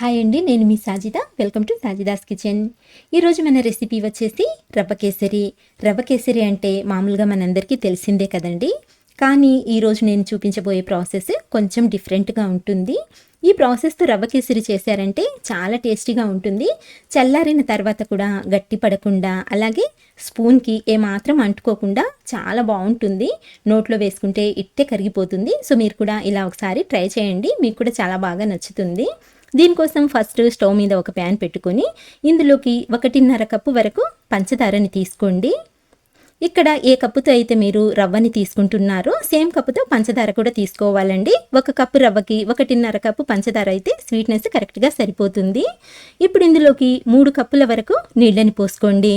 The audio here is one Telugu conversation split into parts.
హాయ్ అండి నేను మీ Sajida. Welcome to Sajida's kitchen ఈరోజు మన రెసిపీ వచ్చేసి రవ్వ కేసరి. రవ్వ కేసరి అంటే మామూలుగా మనందరికీ తెలిసిందే కదండి. కానీ ఈరోజు నేను చూపించబోయే ప్రాసెస్ కొంచెం డిఫరెంట్గా ఉంటుంది. ఈ ప్రాసెస్తో రవ్వ కేసరి చేశారంటే చాలా టేస్టీగా ఉంటుంది. చల్లారిన తర్వాత కూడా గట్టి పడకుండా అలాగే స్పూన్కి ఏమాత్రం అంటుకోకుండా చాలా బాగుంటుంది. నోట్లో వేసుకుంటే ఇట్టే కరిగిపోతుంది. సో మీరు కూడా ఇలా ఒకసారి ట్రై చేయండి. మీకు కూడా చాలా బాగా నచ్చుతుంది. దీనికోసం ఫస్ట్ స్టవ్ మీద ఒక ప్యాన్ పెట్టుకొని ఇందులోకి ఒకటిన్నర కప్పు వరకు పంచదారని తీసుకోండి. ఇక్కడ ఏ కప్పుతో అయితే మీరు రవ్వని తీసుకుంటున్నారో సేమ్ కప్పుతో పంచదార కూడా తీసుకోవాలండి. ఒక కప్పు రవ్వకి ఒకటిన్నర కప్పు పంచదార అయితే స్వీట్నెస్ కరెక్ట్గా సరిపోతుంది. ఇప్పుడు ఇందులోకి మూడు కప్పుల వరకు నీళ్ళని పోసుకోండి.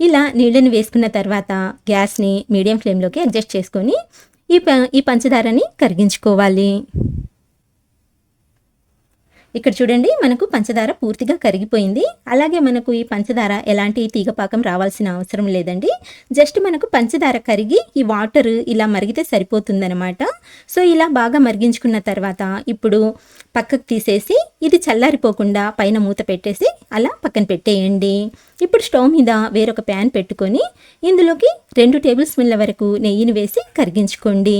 ఇలా నీళ్ళని వేసుకున్న తర్వాత గ్యాస్ని మీడియం ఫ్లేమ్లోకి అడ్జస్ట్ చేసుకొని ఈ ప ఈ పంచదారని కరిగించుకోవాలి. ఇక్కడ చూడండి మనకు పంచదార పూర్తిగా కరిగిపోయింది. అలాగే మనకు ఈ పంచదార ఎలాంటి తీగపాకం రావాల్సిన అవసరం లేదండి. జస్ట్ మనకు పంచదార కరిగి ఈ వాటర్ ఇలా మరిగితే సరిపోతుందనమాట సో ఇలా బాగా మరిగించుకున్న తర్వాత ఇప్పుడు పక్కకు తీసేసి ఇది చల్లారిపోకుండా పైన మూత పెట్టేసి అలా పక్కన పెట్టేయండి. ఇప్పుడు స్టవ్ మీద వేరొక ప్యాన్ పెట్టుకొని ఇందులోకి రెండు టేబుల్ స్పూన్ల వరకు నెయ్యిని వేసి కరిగించుకోండి.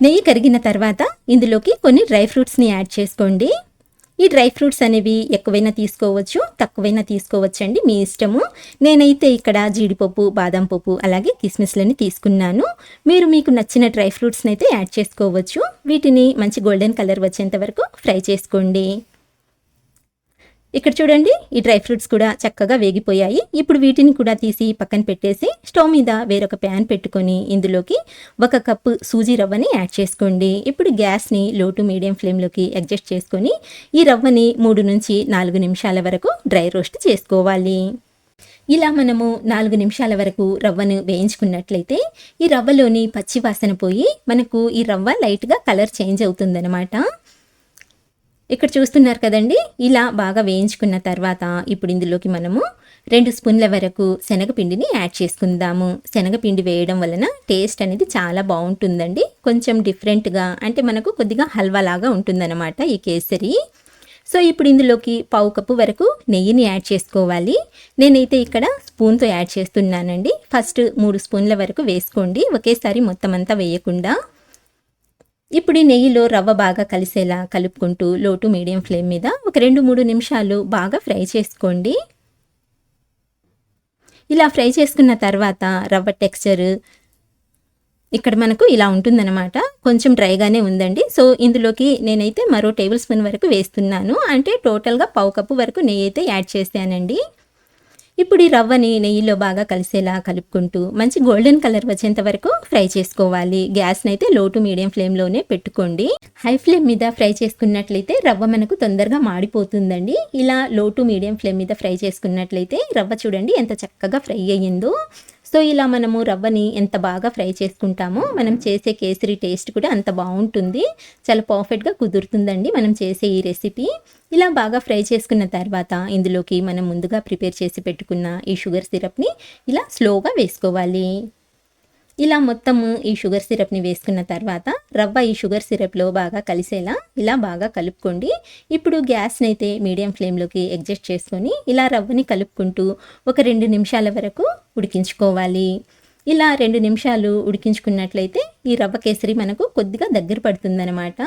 నెయ్యి కరిగిన తర్వాత ఇందులోకి కొన్ని డ్రై ఫ్రూట్స్ని యాడ్ చేసుకోండి. ఈ డ్రై ఫ్రూట్స్ అనేవి ఎక్కువైనా తీసుకోవచ్చు తక్కువైనా తీసుకోవచ్చు అండి. మీ ఇష్టము. నేనైతే ఇక్కడ జీడిపప్పు బాదం పప్పు అలాగే కిస్మిస్లని తీసుకున్నాను. మీరు మీకు నచ్చిన డ్రై ఫ్రూట్స్ని అయితే యాడ్ చేసుకోవచ్చు. వీటిని మంచి గోల్డెన్ కలర్ వచ్చేంత వరకు ఫ్రై చేసుకోండి. ఇక్కడ చూడండి ఈ డ్రై ఫ్రూట్స్ కూడా చక్కగా వేగిపోయాయి. ఇప్పుడు వీటిని కూడా తీసి పక్కన పెట్టేసి స్టవ్ మీద వేరొక ప్యాన్ పెట్టుకొని ఇందులోకి ఒక కప్పు సూజీ రవ్వని యాడ్ చేసుకోండి. ఇప్పుడు గ్యాస్ని లో టు మీడియం ఫ్లేమ్లోకి అడ్జస్ట్ చేసుకొని ఈ రవ్వని మూడు నుంచి నాలుగు నిమిషాల వరకు డ్రై రోస్ట్ చేసుకోవాలి. ఇలా మనము నాలుగు నిమిషాల వరకు రవ్వను వేయించుకున్నట్లయితే ఈ రవ్వలోని పచ్చి వాసన పోయి మనకు ఈ రవ్వ లైట్గా కలర్ చేంజ్ అవుతుందన్నమాట. ఇక్కడ చూస్తున్నారు కదండి ఇలా బాగా వేయించుకున్న తర్వాత ఇప్పుడు ఇందులోకి మనము రెండు స్పూన్ల వరకు శనగపిండిని యాడ్ చేసుకుందాము. శనగపిండి వేయడం వలన టేస్ట్ అనేది చాలా బాగుంటుందండి. కొంచెం డిఫరెంట్గా అంటే మనకు కొద్దిగా హల్వా లాగా ఉంటుందన్నమాట ఈ కేసరి. సో ఇప్పుడు ఇందులోకి పావు కప్పు వరకు నెయ్యిని యాడ్ చేసుకోవాలి. నేనైతే ఇక్కడ స్పూన్తో యాడ్ చేస్తున్నానండి. ఫస్ట్ మూడు స్పూన్ల వరకు వేసుకోండి. ఒకేసారి మొత్తం అంతా వేయకుండా. ఇప్పుడు ఈ నెయ్యిలో రవ్వ బాగా కలిసేలా కలుపుకుంటూ లోటు మీడియం ఫ్లేమ్ మీద ఒక రెండు మూడు నిమిషాలు బాగా ఫ్రై చేసుకోండి. ఇలా ఫ్రై చేసుకున్న తర్వాత రవ్వ టెక్స్చర్ ఇక్కడ మనకు ఇలా ఉంటుందన్నమాట. కొంచెం డ్రైగానే ఉందండి. సో ఇందులోకి నేనైతే మరో టేబుల్ స్పూన్ వరకు వేస్తున్నాను. అంటే టోటల్గా పావు కప్పు వరకు నెయ్యి అయితే యాడ్ చేశానండి ఇప్పుడు ఈ రవ్వని నెయ్యిలో బాగా కలిసేలా కలుపుకుంటూ మంచి గోల్డెన్ కలర్ వచ్చేంత వరకు ఫ్రై చేసుకోవాలి. గ్యాస్ని అయితే లో టు మీడియం ఫ్లేమ్లోనే పెట్టుకోండి. హై ఫ్లేమ్ మీద ఫ్రై చేసుకున్నట్లయితే రవ్వ మనకు తొందరగా మాడిపోతుందండి. ఇలా లో టు మీడియం ఫ్లేమ్ మీద ఫ్రై చేసుకున్నట్లయితే రవ్వ చూడండి ఎంత చక్కగా ఫ్రై అయ్యిందో. సో ఇలా మనము రవ్వని ఎంత బాగా ఫ్రై చేసుకుంటామో మనం చేసే కేసరి టేస్ట్ కూడా అంత బాగుంటుంది. చాలా పర్ఫెక్ట్గా కుదురుతుందండి మనం చేసే ఈ రెసిపీ. ఇలా బాగా ఫ్రై చేసుకున్న తర్వాత ఇందులోకి మనం ముందుగా ప్రిపేర్ చేసి పెట్టుకున్న ఈ షుగర్ సిరప్ని ఇలా స్లోగా వేసుకోవాలి. ఇలా మొత్తము ఈ షుగర్ సిరప్ని వేసుకున్న తర్వాత రవ్వ ఈ షుగర్ సిరప్లో బాగా కలిసేలా ఇలా బాగా కలుపుకోండి. ఇప్పుడు గ్యాస్ని అయితే మీడియం ఫ్లేమ్లోకి అడ్జస్ట్ చేసుకొని ఇలా రవ్వని కలుపుకుంటూ ఒక రెండు నిమిషాల వరకు ఉడికించుకోవాలి. ఇలా రెండు నిమిషాలు ఉడికించుకున్నట్లయితే ఈ రవ్వ కేసరి మనకు కొద్దిగా దగ్గర పడుతుందన్నమాట.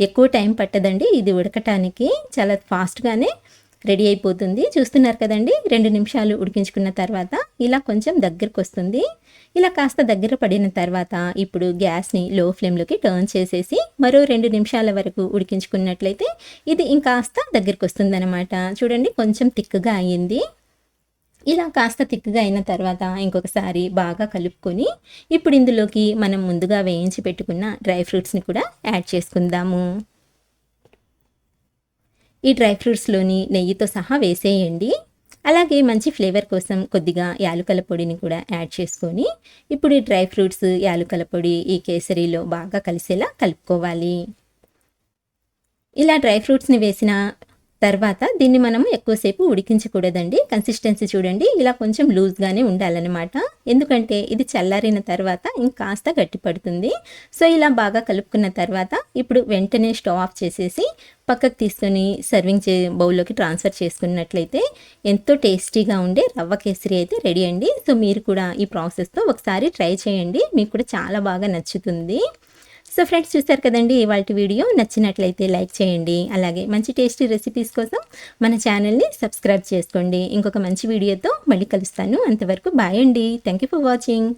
ఎక్కువ టైం పట్టదండి ఇది ఉడకటానికి. చాలా ఫాస్ట్గానే రెడీ అయిపోతుంది. చూస్తున్నారు కదండి? రెండు నిమిషాలు ఉడికించుకున్న తర్వాత ఇలా కొంచెం దగ్గరకు వస్తుంది. ఇలా కాస్త దగ్గర పడిన తర్వాత ఇప్పుడు గ్యాస్ని లో ఫ్లేమ్లోకి టర్న్ చేసేసి మరో రెండు నిమిషాల వరకు ఉడికించుకున్నట్లయితే ఇది ఇంకాస్త దగ్గరకు వస్తుందన్నమాట. చూడండి కొంచెం తిక్కుగా అయ్యింది. ఇలా కాస్త తిక్కుగా అయిన తర్వాత ఇంకొకసారి బాగా కలుపుకొని ఇప్పుడు ఇందులోకి మనం ముందుగా వేయించి పెట్టుకున్న డ్రై ఫ్రూట్స్ని కూడా యాడ్ చేసుకుందాము. ఈ డ్రై ఫ్రూట్స్లోని నెయ్యితో సహా వేసేయండి. అలాగే మంచి ఫ్లేవర్ కోసం కొద్దిగా యాలుకల పొడిని కూడా యాడ్ చేసుకొని ఇప్పుడు ఈ డ్రై ఫ్రూట్స్ యాలుకల పొడి ఈ కేసరిలో బాగా కలిసేలా కలుపుకోవాలి. ఇలా డ్రై ఫ్రూట్స్ని వేసిన తర్వాత దీన్ని మనం ఎక్కువసేపు ఉడికించకూడదండి. కన్సిస్టెన్సీ చూడండి. ఇలా కొంచెం లూజ్గానే ఉండాలన్నమాట. ఎందుకంటే ఇది చల్లారిన తర్వాత ఇంకాస్త గట్టి పడుతుంది. సో ఇలా బాగా కలుపుకున్న తర్వాత ఇప్పుడు వెంటనే స్టవ్ ఆఫ్ చేసేసి పక్కకు తీసుకొని సర్వింగ్ చే బౌల్లోకి ట్రాన్స్ఫర్ చేసుకున్నట్లయితే ఎంతో టేస్టీగా ఉండే రవ్వ కేసరి అయితే రెడీ అండి. సో మీరు కూడా ఈ ప్రాసెస్తో ఒకసారి ట్రై చేయండి. మీకు కూడా చాలా బాగా నచ్చుతుంది. సో ఫ్రెండ్స్ చూస్తారు కదండి ఇవాళ వీడియో నచ్చినట్లయితే లైక్ చేయండి. అలాగే మంచి టేస్టీ రెసిపీస్ కోసం మన ఛానల్ని సబ్స్క్రైబ్ చేసుకోండి. ఇంకొక మంచి వీడియోతో మళ్ళీ కలుస్తాను. అంతవరకు బాయ్ అండి. Thank you for watching.